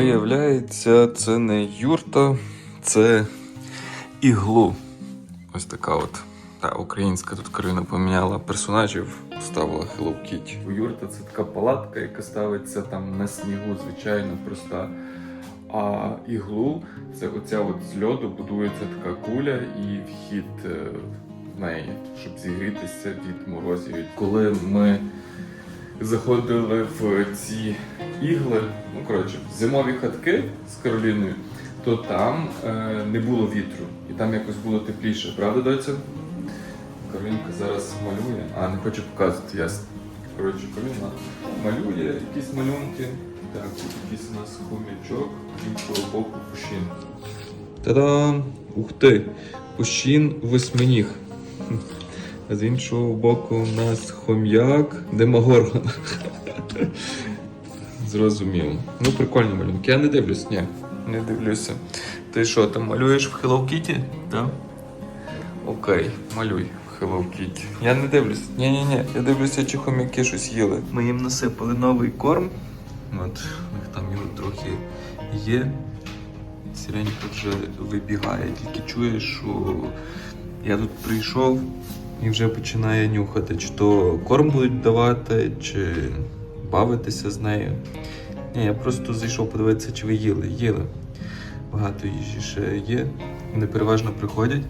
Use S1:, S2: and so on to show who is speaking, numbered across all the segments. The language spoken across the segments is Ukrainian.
S1: Виявляється, це не юрта, це іглу. Ось така от. Та українська тут Карина поміняла персонажів, ставила Hello Kitty. Юрта це така палатка, яка ставиться там на снігу, звичайно, проста. А іглу це оця от з льоду будується така куля і вхід е, в неї, щоб зігрітися від морозів. Коли ми заходили в ці ігли, ну коротше, зимові хатки з Кароліною, то там е, не було вітру, і там якось було тепліше, правда, доця? Каролінка зараз малює, а не хочу показувати, ясно. Коротше, Кароліна малює якісь малюнки. Так, тут якийсь у нас хомячок, іншого боку пущин. Та-дам! Ух ти! Пущин восьминіг. З іншого боку у нас хом'як Демогоргон. Зрозуміло. Ну, прикольні малюнки. Я не дивлюсь, ні. Не дивлюся. Ти що, там малюєш в Hello Kitty? Так? Окей, малюй в Hello Kitty. Я не дивлюсь. Ні-ні-ні, я дивлюся, чи хомяки щось їли. Ми їм насипали новий корм. От, у них там його трохи є. Сіренька вже вибігає, тільки чує, що я тут прийшов і вже починає нюхати, чи то корм будуть давати, чи бавитися з нею. Ні, я просто зайшов подивитися, чи ви їли. Їли. Багато їжі ще є. Вони переважно приходять,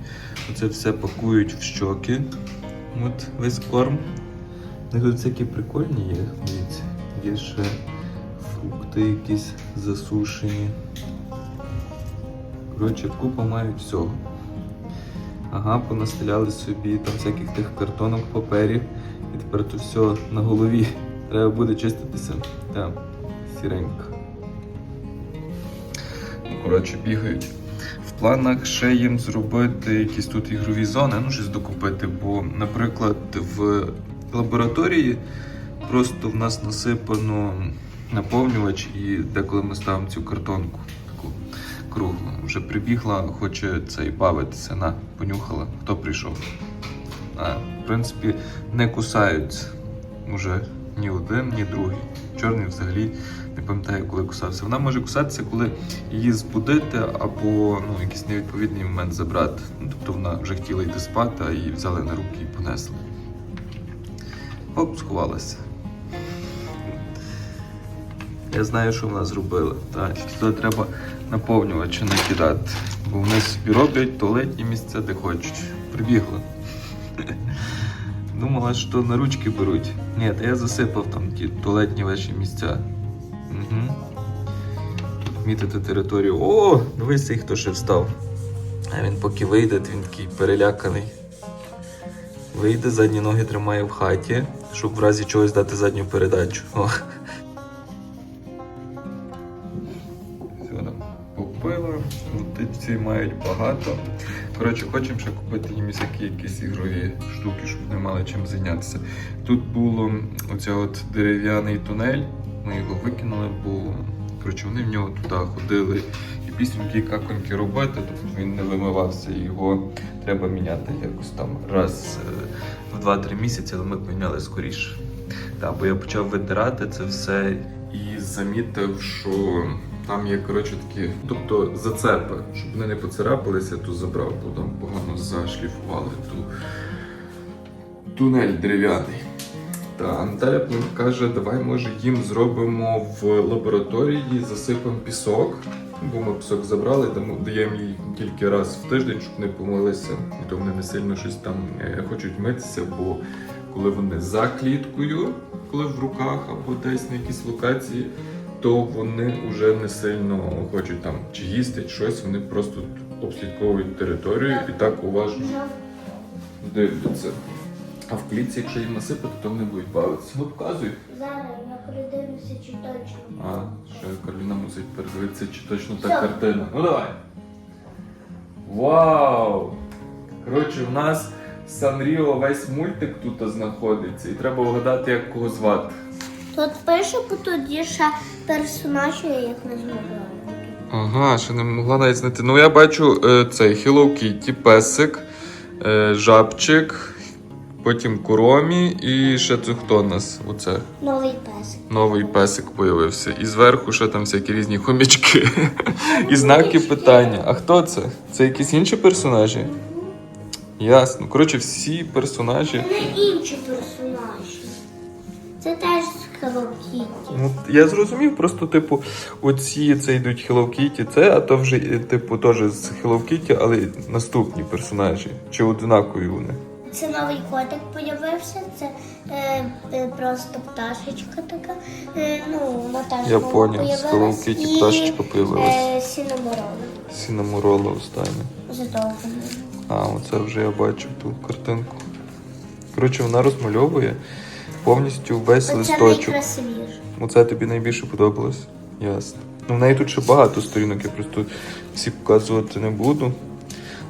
S1: оце все пакують в щоки. От весь корм. У тут всякі прикольні є. Дивіться, є ще фрукти якісь засушені. Коротше, купа мають всього. Ага, понастеляли собі там всяких тих картонок, паперів. І тепер то все на голові. Треба буде чиститися. Так, сіренька. Ну, коротше, бігають. В планах ще їм зробити якісь тут ігрові зони, ну щось докупити, бо, наприклад, в лабораторії просто в нас насипано наповнювач, і деколи ми ставимо цю картонку таку круглу. Вже прибігла, хоче цей бавитися. На, понюхала, хто прийшов. А, в принципі, не кусаються уже ні один, ні другий. Чорний взагалі не пам'ятаю, коли кусався. Вона може кусатися, коли її збудити або ну, якийсь невідповідний момент забрати. Ну, тобто вона вже хотіла йти спати, а її взяли на руки і понесли. Оп, сховалася. Я знаю, що вона зробила. Так, туди треба наповнювачі накидати. Бо вони собі роблять туалетні місця, де хочуть. Прибігла. Думала, що на ручки беруть. Ні, та я засипав там ті туалетні ваші місця. Угу. Мітити територію. О, дивись, цей хто ще встав. А він поки вийде, він такий переляканий. Вийде, задні ноги тримає в хаті, щоб в разі чогось дати задню передачу. О. ці мають багато. Коротше, хочемо ще купити їм всякі якісь ігрові штуки, щоб вони мали чим зайнятися. Тут було оця от дерев'яний тунель, ми його викинули, бо коротше, вони в нього туди ходили і пісеньки каконьки робити, тобто він не вимивався, його треба міняти якось там раз е, в 2-3 місяці, але ми поміняли скоріше. Так, бо я почав витирати це все і замітив, що там є коротше такі, тобто зацепи, щоб вони не поцарапалися, то забрав, бо там погано зашліфували ту тунель дерев'яний. Та Наталя каже, давай може їм зробимо в лабораторії, засипемо пісок. Бо ми пісок забрали, даємо їй тільки раз в тиждень, щоб не помилися, і то вони не сильно щось там е, хочуть митися, бо коли вони за кліткою, коли в руках або десь на якійсь локації, то вони вже не сильно хочуть там чи їсти, чи щось, вони просто обслідковують територію і так уважно дивляться. А в клітці, якщо їм насипати, то вони будуть бавитися. Ну, показуй.
S2: Зараз я передивлюся, чи точно.
S1: А, ще Кароліна мусить передивитися, чи точно та
S2: Все.
S1: картина. Ну давай. Вау! Коротше, в нас Санріо весь мультик тут знаходиться, і треба вгадати, як кого звати.
S2: Тут пише, бо тоді ще персонажі, я їх не змогла.
S1: Ага, ще не могла навіть знайти. Ну, я бачу е, цей Hello Kitty, песик, е, жабчик, потім Куромі і ще це хто у нас? Оце
S2: Новий песик.
S1: новий песик появився. І зверху ще там всякі різні хомячки. І знаки питання. А хто це? Це якісь інші персонажі? Ясно. Коротше, всі персонажі.
S2: Це інші персонажі. Це теж Hello Kitty.
S1: Ну, я зрозумів, просто, типу, оці це йдуть Hello Kitty, це, а то вже, е, типу, теж з Hello Kitty, але наступні персонажі. Чи одинакові вони?
S2: Це новий котик появився, це е, е, просто пташечка така. Е, ну, вона
S1: Я поняв, з Hello. Kitty пташечка появилась.
S2: Е, Сінаморона.
S1: Сінаморола остання.
S2: Задовго.
S1: А, оце вже я бачив ту картинку. Коротше, вона розмальовує повністю весь
S2: Оце
S1: листочок.
S2: найкрасивіше.
S1: Оце тобі найбільше подобалось? Ясно. Ну, в неї тут ще багато сторінок, я просто всі показувати не буду.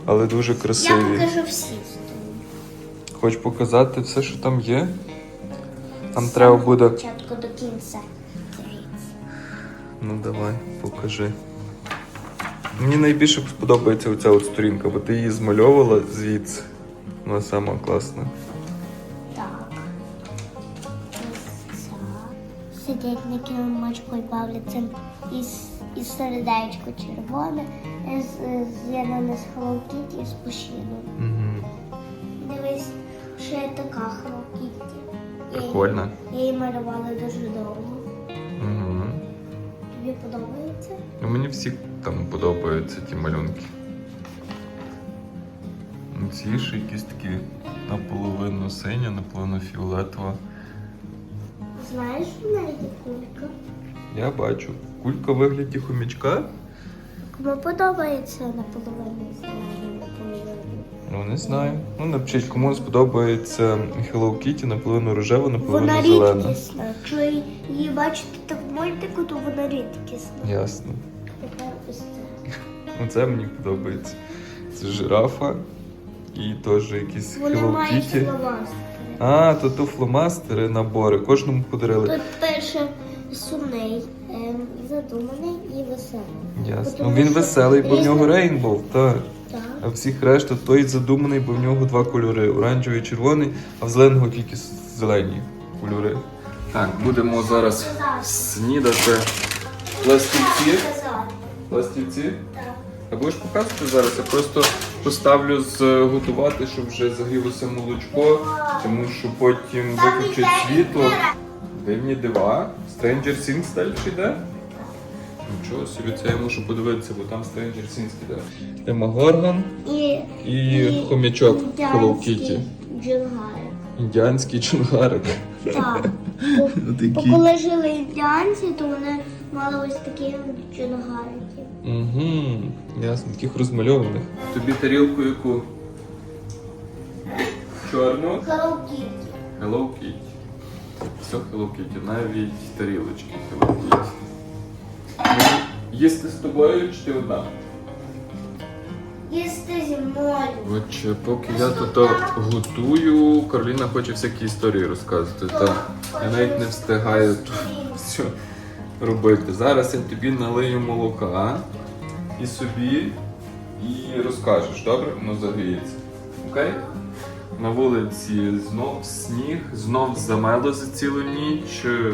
S1: Але дуже
S2: Я покажу всі.
S1: Хочеш показати все, що там є? Там треба буде.
S2: Від Початку до кінця.
S1: Ну давай, покажи. Мені найбільше сподобається оця от сторінка, бо ти її змальовувала звідси. Вона сама класна.
S2: Кілочку і бавляться із, сердечко червоне, з'єднане з Kitty і з пушином.
S1: Угу.
S2: Дивись, ще є така її-
S1: Прикольно.
S2: Я її малювала дуже довго.
S1: Угу.
S2: Тобі подобається?
S1: Ну, мені всі там подобаються ті малюнки. Ну, Ці ще якісь такі наполовину синя, наполовину фіолетова.
S2: Знаєш, в неї є кулька.
S1: Я бачу. Кулька в вигляді хомячка.
S2: Кому подобається наполовину зелена, наполовину.
S1: Ну, не знаю. Ну, напишіть, кому сподобається Hello Kitty, наполовину рожева, наполовину
S2: Вона
S1: зелена.
S2: рідкісна. Якщо її бачити так в мультику, то вона рідкісна.
S1: Ясно.
S2: Тепер ось це.
S1: Оце мені подобається. Це жирафа і теж якісь
S2: Вони
S1: Hello
S2: мають
S1: Kitty.
S2: фломастери.
S1: А, то то фломастери, набори. Кожному подарили.
S2: Тут перше сумний, ем, задуманий і веселий.
S1: Ясно.
S2: Тому
S1: він
S2: що
S1: веселий, бо в нього
S2: різне-
S1: рейнбоу, так.
S2: Так.
S1: А всіх решта той задуманий, бо в нього два кольори оранжевий і червоний, а в зеленого тільки зелені кольори. Так, будемо зараз снідати пластівці. Пластівці?
S2: Так.
S1: А будеш показувати зараз? Я просто поставлю зготувати, щоб вже загрілося молочко, тому що потім виключить світло. Дивні дива. Stranger Things далі йде? Нічого собі, це я мушу подивитися, бо там Stranger Things йде. Демогоргон
S2: І,
S1: і хомячок Hello Kitty.
S2: Джунгарик.
S1: Індіанський чунгарик.
S2: Так. Бо- Бо коли жили індіанці, то вони мали ось такі джунгарики.
S1: Угу, ясно, таких розмальованих. Тобі тарілку яку? Чорну?
S2: Hello Kitty.
S1: Hello Kitty. Все Hello Kitty, навіть тарілочки Hello Kitty. Мені Їсти з тобою чи ти одна?
S2: Їсти зі мною.
S1: Отже, поки я тут готую, Кароліна хоче всякі історії розказувати. Та я навіть не встигаю тут все робити. Зараз я тобі налию молока і собі і розкажеш, добре? Воно загріється. Окей? На вулиці знов сніг, знов замело за цілу ніч. Е,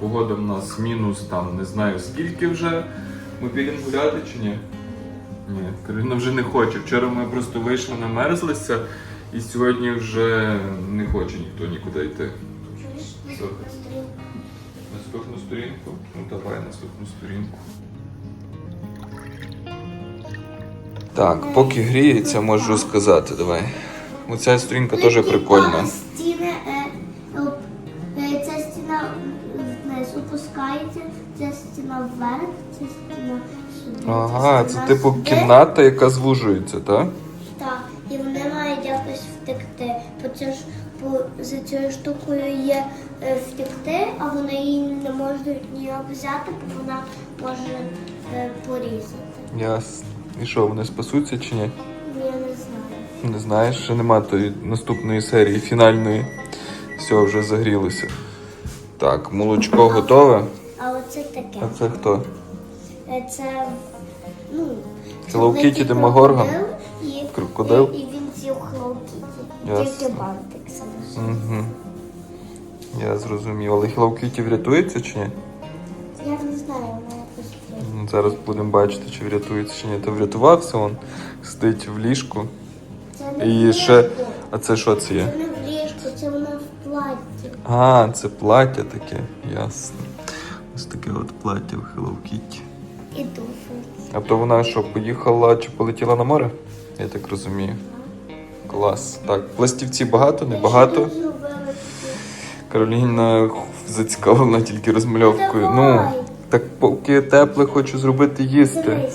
S1: Погода в нас мінус там не знаю скільки вже. Ми підемо гуляти чи ні? Ні, Кароліна вже не хоче. Вчора ми просто вийшли, намерзлися, і сьогодні вже не хоче ніхто нікуди йти.
S2: Чуєш?
S1: Сторінку? Ну давай наступну сторінку. Так, поки гріється, можу сказати, давай. Оця сторінка теж прикольна.
S2: Стіни, е, е, ця стіна вниз опускається, ця стіна вверх, ця стіна сюди.
S1: Ага, це
S2: стіна
S1: типу
S2: сюди.
S1: кімната, яка звужується, так?
S2: Так, і вони мають якось втекти. По цю ж по за цією штукою втекти, а вони її не можуть ніяк взяти, бо вона може е, порізати.
S1: Ясно. І що, вони спасуться чи ні?
S2: Ну, Я не знаю.
S1: Не знаєш, ще нема тої наступної серії, фінальної. Все, вже загрілося. Так, молочко готове.
S2: А оце таке.
S1: А це хто?
S2: Е, Це ну
S1: Kitty Демогоргон?
S2: крокодил, і,
S1: Крокодил?
S2: І, і він з'їв Hello Тільки бантик саме.
S1: Угу. Я зрозумів. Але Hello Kitty врятується чи ні?
S2: Я не знаю, вона якось.
S1: Зараз будемо бачити, чи врятується чи ні. То врятувався он, сидить в ліжку.
S2: Це не
S1: І ще. А це що це є?
S2: Це не в ліжку, це вона в платі.
S1: А, це плаття таке, ясно. Ось таке от плаття в Hello Kitty.
S2: І туфельки.
S1: А то вона що, поїхала чи полетіла на море? Я так розумію. Клас. Так, пластівці багато, не багато.
S2: Я ще такі.
S1: Кароліна зацікавлена тільки розмальовкою. Ну, так поки тепле хочу зробити їсти.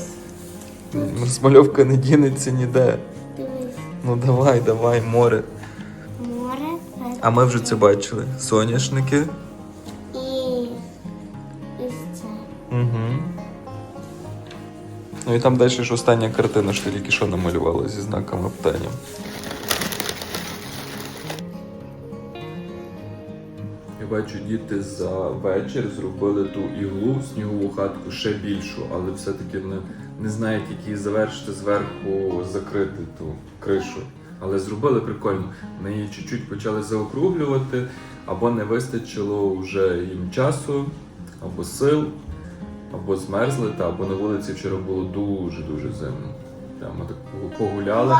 S1: Розмальовка не дінеться ніде.
S2: дивись.
S1: Ну давай, давай, море.
S2: Море,
S1: А ми вже це бачили. Соняшники.
S2: і, і це.
S1: Угу. Ну і там далі ж остання картина, що тільки що намалювала зі знаками питання. Бачу, діти за вечір зробили ту іглу снігову хатку ще більшу, але все-таки не, не знають, як її завершити зверху, закрити ту кришу. Але зробили прикольно. Вони її чуть-чуть почали заокруглювати, або не вистачило вже їм часу, або сил, або змерзли, та, або на вулиці вчора було дуже-дуже зимно. Та, ми так погуляли.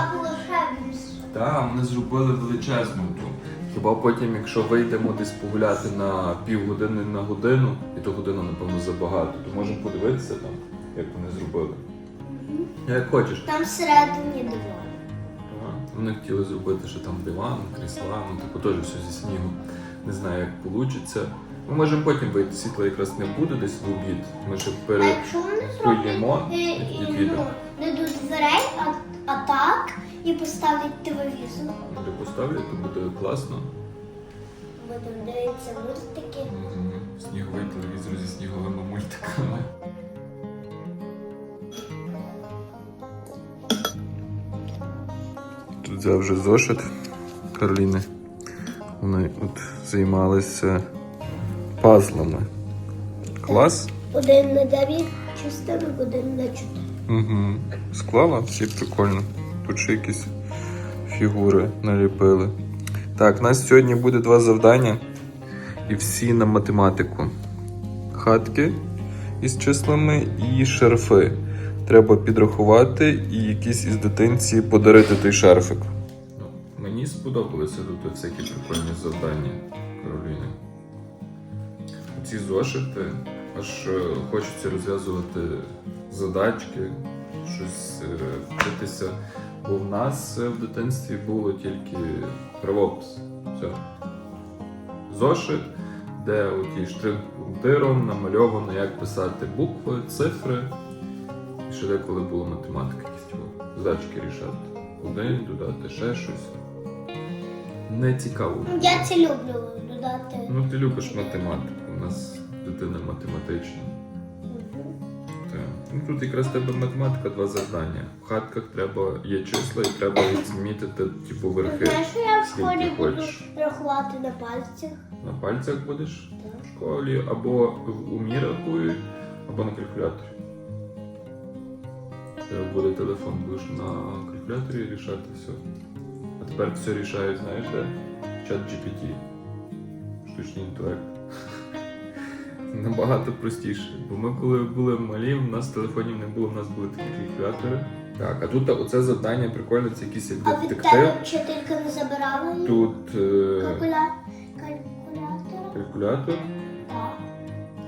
S1: Так, вони зробили величезну ту. Хіба потім, якщо вийдемо десь погуляти на півгодини на годину, і то година, напевно, забагато, то можемо подивитися там, як вони зробили. Як хочеш.
S2: Там всередині.
S1: Ага. Вони хотіли зробити, що там диван, крісла, ну типу теж все зі снігу. Не знаю, як вийде. Ми можемо потім вийти, світла якраз не буде десь в обід. Ми ще
S2: А якщо вони зроблять
S1: поїмо
S2: е,
S1: і
S2: і, дверей, а, а так, і поставлять телевізор.
S1: Люди поставлять, то буде класно.
S2: Будемо дивитися мультики.
S1: Мгм. Сніговий телевізор зі сніговими мультиками. Тут взяв вже зошит Кароліни. Вони от займалися пазлами. Клас?
S2: Один на дев'ять частинок, один на чотири.
S1: Угу. Склала всі прикольно. Тут якісь фігури наліпили. Так, у нас сьогодні буде два завдання. І всі на математику. Хатки із числами і шарфи. Треба підрахувати і якісь із дитинці подарити той шарфик. Ну, Мені сподобалися тут всякі прикольні завдання Кароліни. Ці зошити, аж е, хочеться розв'язувати задачки, щось е, вчитися. Бо в нас в дитинстві було тільки правопис. Все. Зошит, де оті штрих-пунктиром намальовано, як писати букви, цифри. І ще деколи була математика, якісь задачки рішати. Один, додати ще щось. Не цікаво.
S2: Я це люблю додати.
S1: Ну, ти любиш математику, у нас дитина математична. Так. Ну, тут якраз тебе математика два завдання. В хатках треба є числа і треба відмітити, типу, верхи.
S2: Знаєш, що я в школі буду рахувати на пальцях?
S1: На пальцях будеш в школі, або в умі рахують, або на калькуляторі. Треба буде телефон, будеш на калькуляторі рішати все. А тепер все рішають, знаєш, де? Чат GPT. Штучний інтелект. Набагато простіше. Бо ми коли були малі, у нас телефонів не було, у нас були такі калькулятори. Так, а тут оце завдання прикольне, це якийсь як
S2: А від
S1: детектив.
S2: тебе вчителька не забирала її?
S1: Тут е,
S2: Калькуля... Калькулятор?
S1: калькулятор.
S2: Так.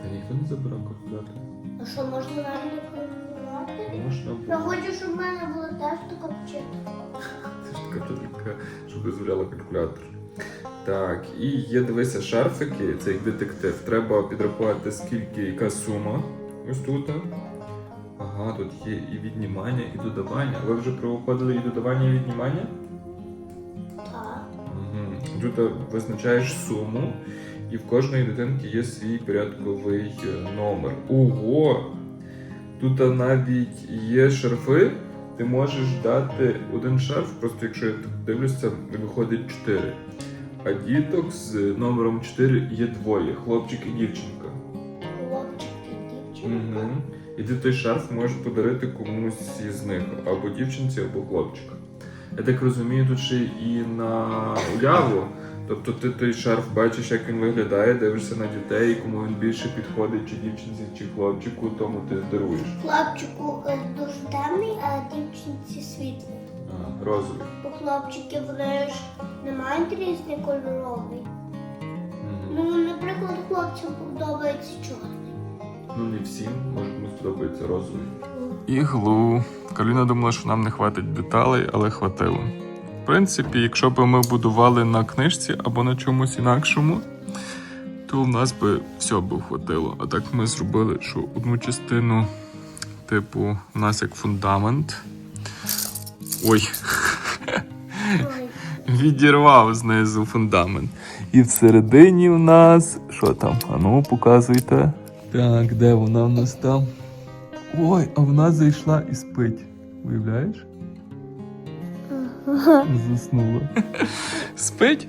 S1: Та ніхто не забирав калькулятор.
S2: А що, можна не калькулятор?
S1: Можна
S2: Я
S1: було.
S2: хочу, щоб в мене була теж така вчителька.
S1: Це ж така вчителька, щоб дозволяла калькулятор. Так, і є, дивися, шарфики, це як детектив. Треба підрахувати, скільки, яка сума. Ось тут. Ага, тут є і віднімання, і додавання. Ви вже проходили і додавання, і віднімання?
S2: Так.
S1: Угу. Тут визначаєш суму, і в кожної дитинки є свій порядковий е, номер. Ого! Тут навіть є шарфи. Ти можеш дати один шарф, просто якщо я так дивлюся, виходить 4. А діток з номером 4 є двоє хлопчик і дівчинка.
S2: Хлопчик і дівчинка.
S1: Угу. І ти той шарф можеш подарити комусь із них, або дівчинці, або хлопчика. Я так розумію, тут ще і на уяву. Тобто ти той шарф бачиш, як він виглядає, дивишся на дітей, кому він більше підходить, чи дівчинці, чи хлопчику, тому ти даруєш.
S2: Хлопчику е, дуже темний, а дівчинці світлий.
S1: Розовий.
S2: Бо хлопчики вони ж мають різний кольоровий.
S1: Мгм.
S2: Ну, наприклад, хлопцям подобається чорний.
S1: Ну не всім, може комусь подобається розовий. Іглу. Кароліна думала, що нам не хватить деталей, але хватило. В принципі, якщо б ми будували на книжці або на чомусь інакшому, то в нас би все б хватило. А так ми зробили, що одну частину, типу, у нас як фундамент. Ой,
S2: Ой.
S1: Відірвав знизу фундамент. І всередині в нас. Що там? Ану, показуйте. Так, де вона в нас там? Ой, а вона зайшла і спить. Уявляєш? Заснула. Спить?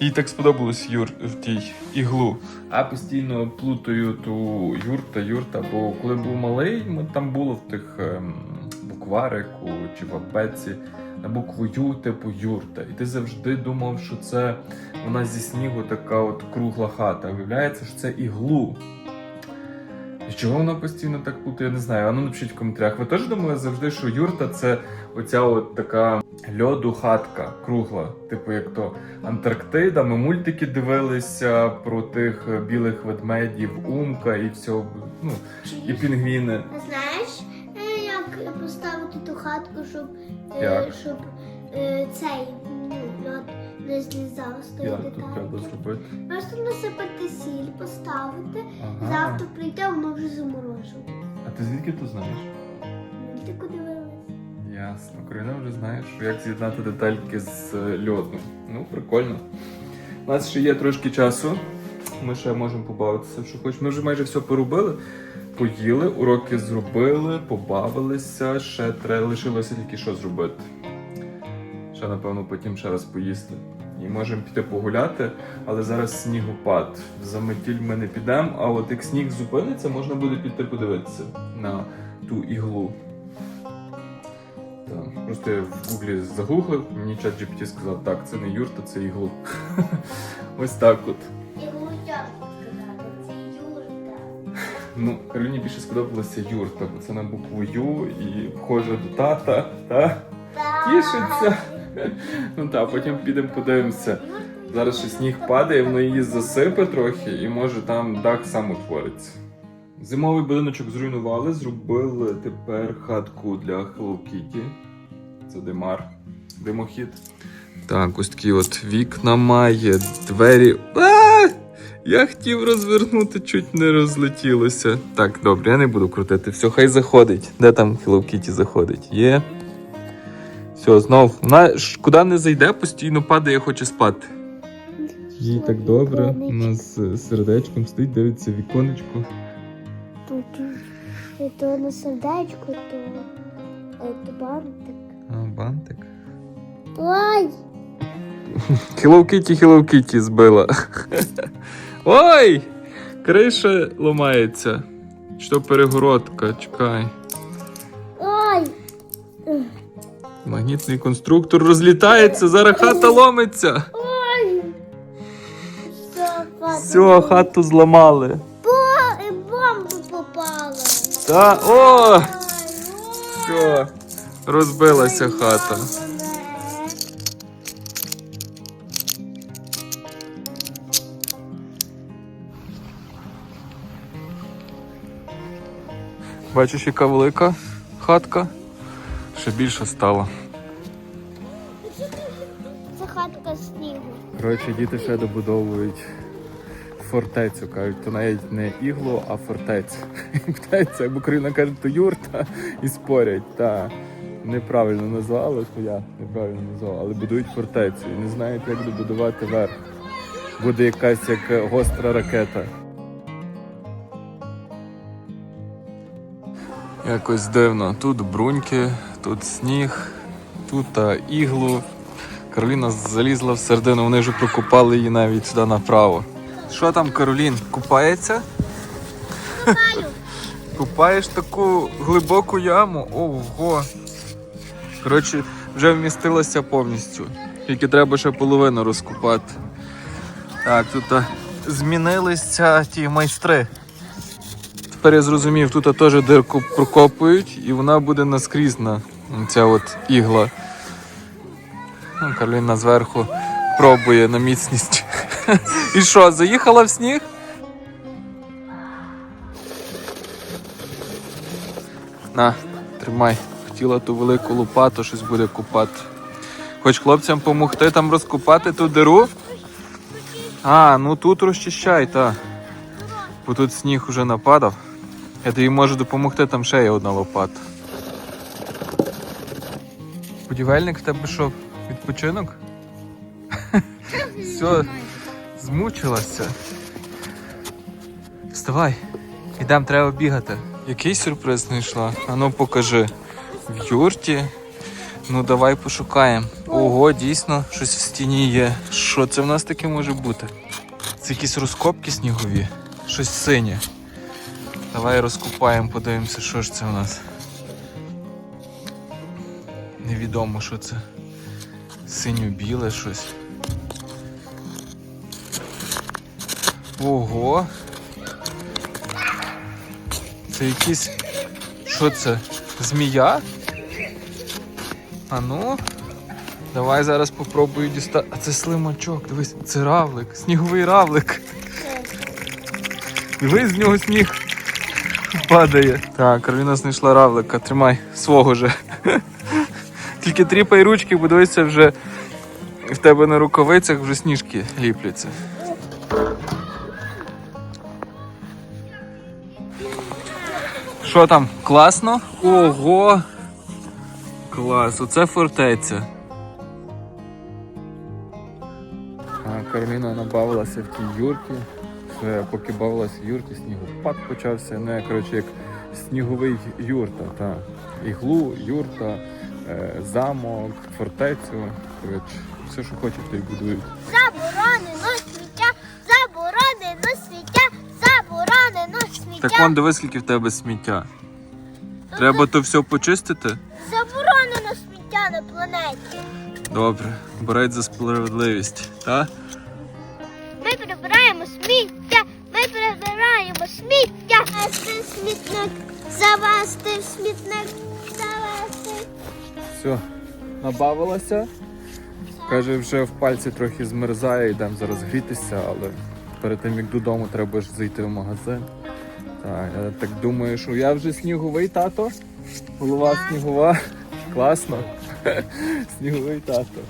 S1: Їй так сподобалось Юр в тій іглу. А постійно плутаю ту юрта, юрта, бо коли був малий, ми там було в тих ем, букварику чи в абеці на букву Ю, типу юрта. І ти завжди думав, що це вона зі снігу така от кругла хата. Виявляється, що це іглу. І чого вона постійно так плутає, я не знаю. А ну напишіть в коментарях. Ви теж думали завжди, що юрта це оця от така льоду хатка кругла, типу як то Антарктида. Ми мультики дивилися про тих білих ведмедів, умка і все, ну, і пінгвіни.
S2: Як поставити ту хатку, щоб, е,
S1: Як?
S2: щоб е, цей ну, льод не злізав тої
S1: Як тут треба зробити?
S2: Просто насипати сіль, поставити,
S1: Ага.
S2: завтра прийде, воно вже заморожено.
S1: А ти звідки то знаєш?
S2: Мультику дивилась.
S1: Ясно. Карина вже знає, що як з'єднати детальки з е, льоду. Ну, прикольно. У нас ще є трошки часу. Ми ще можемо побавитися, що хочеш. Ми вже майже все поробили. Поїли, уроки зробили, побавилися. Ще треба лишилося тільки що зробити. Ще, напевно, потім ще раз поїсти. І можемо піти погуляти, але зараз снігопад. В заметіль ми не підемо, а от як сніг зупиниться, можна буде піти подивитися на ту іглу. Так, просто я в гуглі загуглив, мені чат GPT сказав, так, це не юрта, це іглу. Ось так от. Ну, Кароліні більше сподобалася юрта, бо це на букву Ю і схоже до тата, та? Тішиться. Ну так, потім підемо подивимося. Зараз ще сніг падає, воно її засипе трохи, і може там дах сам утвориться. Зимовий будиночок зруйнували, зробили тепер хатку для Hello Kitty. Це димар, димохід. Так, ось такі от вікна має, двері. А! Я хотів розвернути, чуть не розлетілося. Так, добре, я не буду крутити. Все, хай заходить. Де там Hello Kitty заходить? Є. Все, знов. Вона ж куди не зайде, постійно падає, хоче спати. Їй так добре. У нас з сердечком стоїть, дивиться віконечко.
S2: Тут е, то на сердечко, то, е, то бантик.
S1: А, бантик.
S2: Ой!
S1: Hello Kitty, Hello Kitty збила. Ой! Криша ламається. Що перегородка, чекай.
S2: Ой!
S1: Магнітний конструктор розлітається, зараз хата ломиться.
S2: Ой! Все, хата.
S1: Все, хату зламали.
S2: Бо, бомба попала.
S1: Та, о!
S2: Ой,
S1: Все, розбилася хата. Бачиш, яка велика хатка? Ще більше стало.
S2: Це хатка снігу.
S1: Коротше, діти ще добудовують фортецю. Кажуть, то навіть не іглу, а фортецю. І Питаються, як Україна каже, то юрта і спорять. Та неправильно назвали, то я неправильно назвав, але будують фортецю і не знають, як добудувати верх. Буде якась як гостра ракета. Якось дивно. Тут бруньки, тут сніг, тут а, іглу. Кароліна залізла в середину, вони вже прокопали її навіть сюди направо. Що там, Каролін, купається? Купаєш таку глибоку яму? Ого. Коротше, вже вмістилося повністю. Тільки треба ще половину розкопати. Так, тут змінилися ті майстри. Тепер я зрозумів, тут теж дирку прокопують і вона буде наскрізна. Ця от ігла. Ну, Кароліна зверху пробує на міцність. І що, заїхала в сніг? На, тримай. Хотіла ту велику лопату, щось буде купати. Хоч хлопцям допомогти там розкопати ту диру? А, ну тут розчищай, та. Бо тут сніг уже нападав. Я тобі можу допомогти, там ще є одна лопата. Будівельник в тебе що, відпочинок? Все, змучилася. Вставай, ідемо, треба бігати. Який сюрприз знайшла? Ану покажи. В юрті. Ну давай пошукаємо. Ого, дійсно, щось в стіні є. Що це в нас таке може бути? Це якісь розкопки снігові, щось синє. Давай розкопаємо, подивимося, що ж це у нас. Невідомо, що це. Синьо-біле щось. Ого. Це якісь. Що це? Змія? А ну. Давай зараз попробую дістати. А це слимачок, дивись, це равлик, сніговий равлик. Дивись, з нього сніг падає. Так, Кароліна знайшла равлика, тримай свого же. Тільки тріпай ручки, бо дивися вже в тебе на рукавицях вже сніжки ліпляться. Що там, класно? Ого! Клас, оце фортеця. А Кароліна набавилася в тій юрті. Все, поки бавилася в юрті, снігопад почався. Ну, я, коротше, як сніговий юрта. Та. Іглу, юрта, е, замок, фортецю. Коротше, все, що хочуть, то й будують.
S2: Заборонено сміття, заборонено сміття, заборонено сміття.
S1: Так вон дивись, скільки в тебе сміття. Треба то все почистити?
S2: Заборонено сміття на планеті.
S1: Добре, бороть за справедливість, так?
S2: Ми прибираємо сміття, прибираємо сміття. Завести смітник, завести в смітник, завести.
S1: Все, набавилося. Каже, вже в пальці трохи змерзає, йдемо зараз грітися, але перед тим як додому треба ж зайти в магазин. Так, я так думаю, що я вже сніговий тато. Голова снігова. Класно. Сніговий тато.